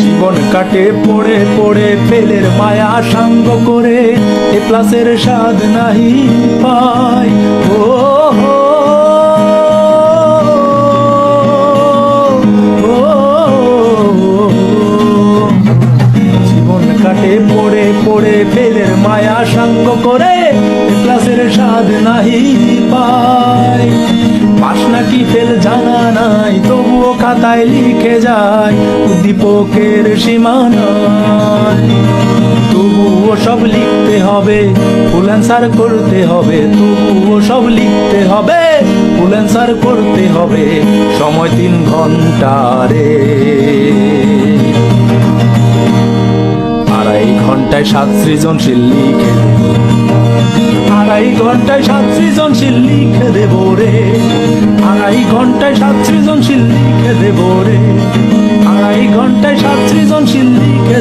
জীবন কাটে, পড়ে পড়ে, ফেলের মায়া সাঙ্গ করে, এ প্লাসের স্বাদ নাহি পাই। ও কাটে, পড়ে পড়ে, ফেলের মায়া সাঙ্গ করে, এ প্লাসের স্বাদ নাহি পাই। নাই, তবুও খাতায় লিখে যায় উদ্দীপকের সীমানায় তবুও সব লিখতে হবে ফুল অ্যান্সার করতে হবে। তবুও সব লিখতে হবে ফুল অ্যান্সার করতে হবে। সময় তিন ঘণ্টা রে। আড়াই ঘন্টায় সাত সৃজনশীল লিখে আড়াই ঘন্টায় সাত সৃজনশীল লিখে দেব রে। আড়াই ঘন্টায় সাত সৃজনশীল লিখে দেব রে। আড়াই ঘন্টায় সাত সৃজনশীল লিখে